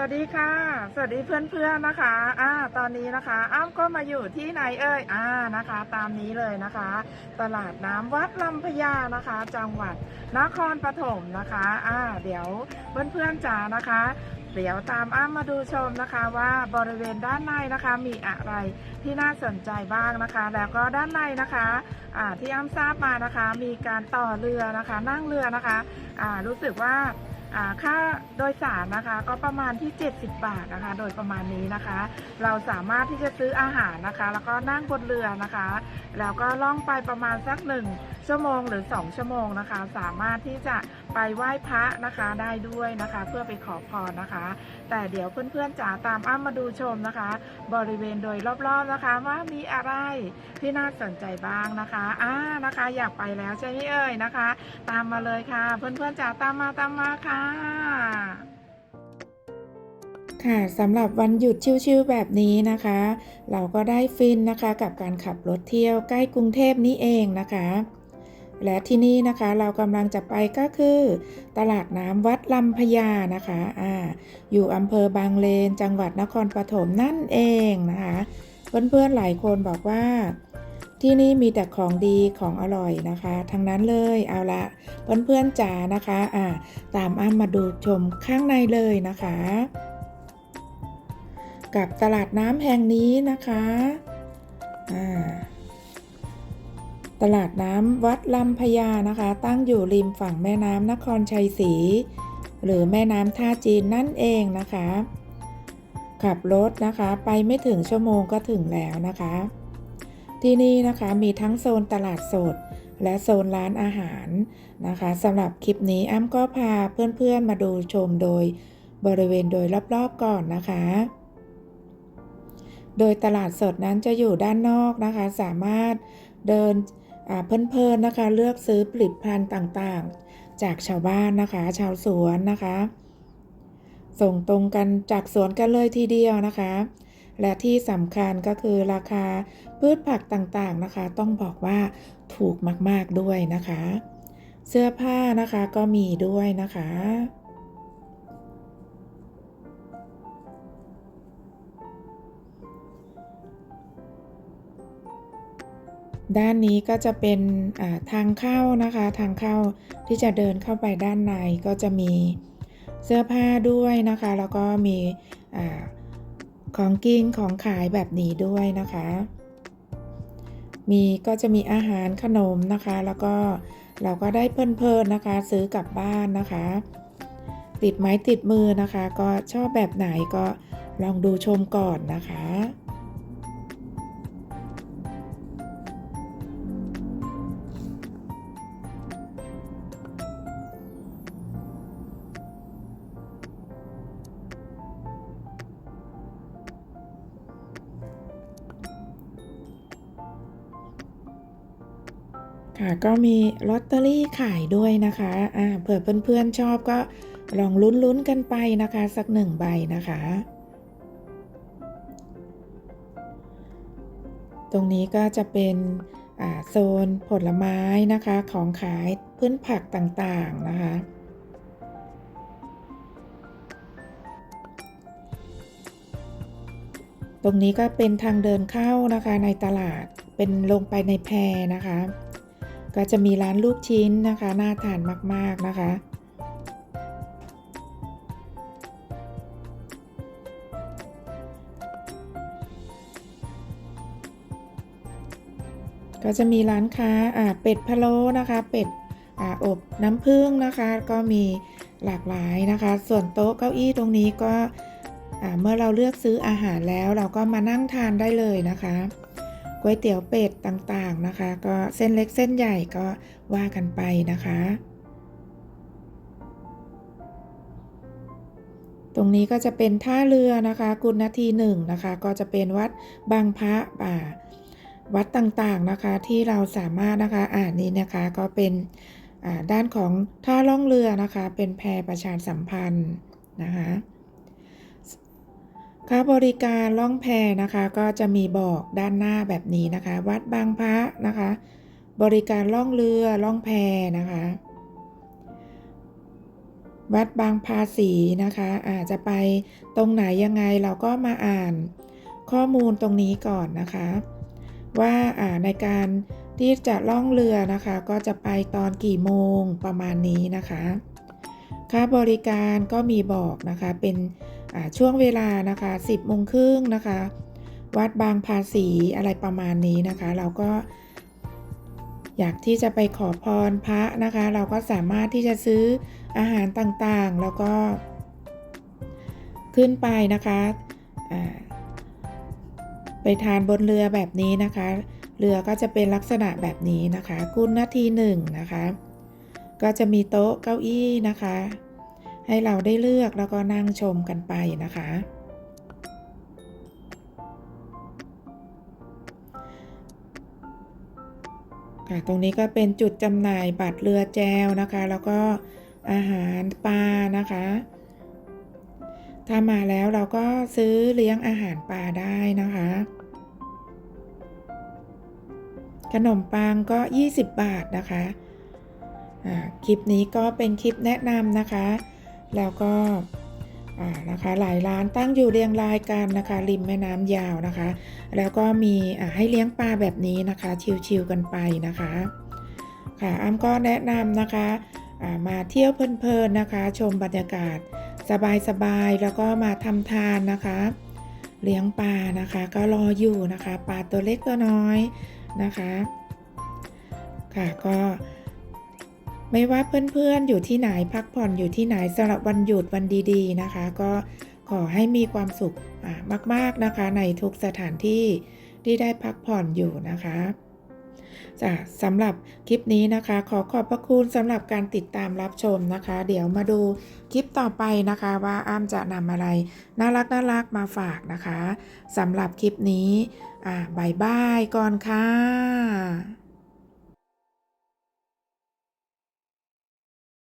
วัสดีค่ะ สวัสดีเพื่อนๆนะคะ อ่า ตอนนี้นะคะ อ้ำก็มาอยู่ที่ไหนเอ่ย อ่า นะคะ ตามนี้เลยนะคะ ตลาดน้ำวัดลำพญานะคะ จังหวัดนครปฐมนะคะ อ่า เดี๋ยวเพื่อนๆจ๋านะคะ เดี๋ยวตามอ้ำมาดูชมนะคะว่าบริเวณด้านในนะคะมีอะไรที่น่าสนใจบ้างนะคะ แล้วก็ด้านในนะคะ อ่า ที่อ้ำทราบมานะคะ มีการต่อเรือนะคะ นั่งเรือนะคะ อ่า รู้สึกว่า ค่าโดยสารนะคะก็ประมาณที่ 70 บาทนะคะ โดยประมาณนี้นะคะ เราสามารถที่จะซื้ออาหารนะคะ แล้วก็นั่งบนเรือนะคะ แล้วก็ล่องไปประมาณสักหนึ่ง ชั่วโมงหรือ 2 ชั่วโมงนะคะ สามารถที่จะไปไหว้พระนะคะได้ด้วยนะคะ เพื่อไปขอพรนะคะ แต่เดี๋ยวเพื่อนๆจ๋าตามอ้ามาดูชมนะคะ บริเวณโดยรอบๆนะคะ ว่ามีอะไรที่น่าสนใจบ้างนะคะอ่านะคะอยากไปแล้วใช่ไหมเอ่ยนะคะ ตามมาเลยค่ะ เพื่อนๆจ๋าตามมาตามมาค่ะค่ะสำหรับวันหยุดชิวๆแบบนี้นะคะ เราก็ได้ฟินนะคะกับการขับรถเที่ยวใกล้กรุงเทพนี้เองนะคะ และที่นี่นะคะเรากำลังจะไปก็คือ ตลาดน้ำวัดลำพญานะคะอ่าอยู่อำเภอบางเลนจังหวัดนครปฐมนั่นเองนะคะเพื่อนๆหลายคนบอกว่า ที่นี่มีแต่ของดีของอร่อยนะคะ ทั้งนั้นเลยเอาละเพื่อนๆจ๋านะคะอ่าตามอ้ำมาดูชมข้างในเลยนะคะ กับตลาดน้ำแห่งนี้นะคะอ่า ตลาดน้ำวัดลำพญานะคะ ตั้งอยู่ริมฝั่งแม่น้ำนครชัยศรีหรือแม่น้ำท่าจีนนั่นเองนะคะ ขับรถนะคะไปไม่ถึงชั่วโมงก็ถึงแล้วนะคะ ที่นี่นะคะมีทั้งโซนตลาดสด และโซนร้านอาหารนะคะสำหรับคลิปนี้อ้ำก็พาเพื่อนๆมาดูชมโดยบริเวณโดยรอบๆก่อนนะคะ โดยตลาดสดนั้นจะอยู่ด้านนอกนะคะ สามารถเดิน เพลินๆนะคะ เลือกซื้อผลิตภัณฑ์ต่างๆ จากชาวบ้านนะคะ ชาวสวนนะคะ ส่งตรงกันจากสวนกันเลยทีเดียวนะคะ และที่สำคัญก็คือราคาพืชผักต่างๆนะคะ ต้องบอกว่าถูกมากๆด้วยนะคะ เสื้อผ้านะคะก็มีด้วยนะคะ ด้านนี้ก็จะเป็นทางเข้านะคะ ทางเข้าที่จะเดินเข้าไปด้านในก็จะมีเสื้อผ้าด้วยนะคะ แล้วก็มีอของกินของขายแบบนี้ด้วยนะคะ มีก็จะมีอาหารขนมนะคะ แล้วก็เราก็ได้เพลินๆนะคะ ซื้อกลับบ้านนะคะ ติดไม้ติดมือนะคะ ก็ชอบแบบไหนก็ลองดูชมก่อนนะคะ ค่ะก็มีลอตเตอรี่ขายด้วยนะคะอ่าเผื่อเพื่อนๆชอบก็ลองลุ้นๆกันไปนะคะ สักหนึ่งใบนะคะ ตรงนี้ก็จะเป็นโซนผลไม้นะคะของขายพืชผักต่างๆนะคะ ตรงนี้ก็เป็นทางเดินเข้านะคะในตลาดเป็นลงไปในแพนะคะ ก็จะมีร้านลูกชิ้นนะคะ น่าทานมาก ๆ นะคะ ก็จะมีร้านค้าอ่าเป็ดพะโล้นะคะ เป็ดอ่าอบน้ำผึ้งนะคะ ก็มีหลากหลายนะคะ ส่วนโต๊ะเก้าอี้ตรงนี้ก็เมื่อเราเลือกซื้ออาหารแล้วเราก็มานั่งทานได้เลยนะคะ ก๋วยเตี๋ยวเป็ดต่างๆนะคะ ก็เส้นเล็กเส้นใหญ่ก็ว่ากันไปนะคะ ตรงนี้ก็จะเป็นท่าเรือนะคะ กุณนาทีหนึ่งนะคะ ก็จะเป็นวัดบางพระป่าวัดต่างๆนะคะที่เราสามารถนะคะอ่านนี้นะคะก็เป็นด้านของท่าล่องเรือนะคะ เป็นแพประชาสัมพันธ์นะคะ ค่าบริการล่องแพนะคะ ก็จะมีบอกด้านหน้าแบบนี้นะคะ วัดบางพระนะคะ บริการล่องเรือล่องแพนะคะ วัดบางภาษีนะคะอาจจะไปตรงไหนยังไงเราก็มาอ่านข้อมูลตรงนี้ก่อนนะคะ ว่าาในการที่จะล่องเรือนะคะ ก็จะไปตอนกี่โมงประมาณนี้นะคะ ค่าบริการก็มีบอกนะคะเป็น ช่วงเวลานะคะ 10โมงครึ่งนะคะ วัดบางภาษีอะไรประมาณนี้นะคะ เราก็อยากที่จะไปขอพรพระนะคะ เราก็สามารถที่จะซื้ออาหารต่างๆ แล้วก็ ขึ้นไปนะคะไปทานบนเรือแบบนี้นะคะ เรือก็จะเป็นลักษณะแบบนี้นะคะ กุณนาทีหนึ่งนะคะ ก็จะมีโต๊ะเก้าอี้นะคะ ให้เราได้เลือกแล้วก็นั่งชมกันไปนะคะ ค่ะตรงนี้ก็เป็นจุดจำหน่ายบัตรเรือแจวนะคะ แล้วก็อาหารปลานะคะ ถ้ามาแล้วเราก็ซื้อเลี้ยงอาหารปลาได้นะคะ ขนมปังก็ 20 บาทนะคะคลิปนี้ก็เป็นคลิปแนะนำนะคะ แล้วก็นะคะหลายร้านตั้งอยู่เรียงรายกันนะคะ ริมแม่น้ำยาวนะคะ แล้วก็มีให้เลี้ยงปลาแบบนี้นะคะ ชิวๆกันไปนะคะ ค่ะอ้ำก็แนะนำนะคะมาเที่ยวเพลินๆนะคะ ชมบรรยากาศสบายๆแล้วก็มาทำทานนะคะ เลี้ยงปลานะคะ ก็รออยู่นะคะปลาตัวเล็กตัวน้อยนะคะ ค่ะก็ ไม่ว่าเพื่อนๆอยู่ที่ไหนพักผ่อนอยู่ที่ไหนสำหรับวันหยุดวันดีๆนะคะ ก็ขอให้มีความสุขมากๆนะคะ ในทุกสถานที่ที่ได้พักผ่อนอยู่นะคะจ้ะสำหรับคลิปนี้นะคะ ขอขอบพระคุณสำหรับการติดตามรับชมนะคะ เดี๋ยวมาดูคลิปต่อไปนะคะว่าอ้ำจะนำอะไรน่ารักน่ารักมาฝากนะคะสำหรับคลิปนี้อ่าบายบายก่อนค่ะ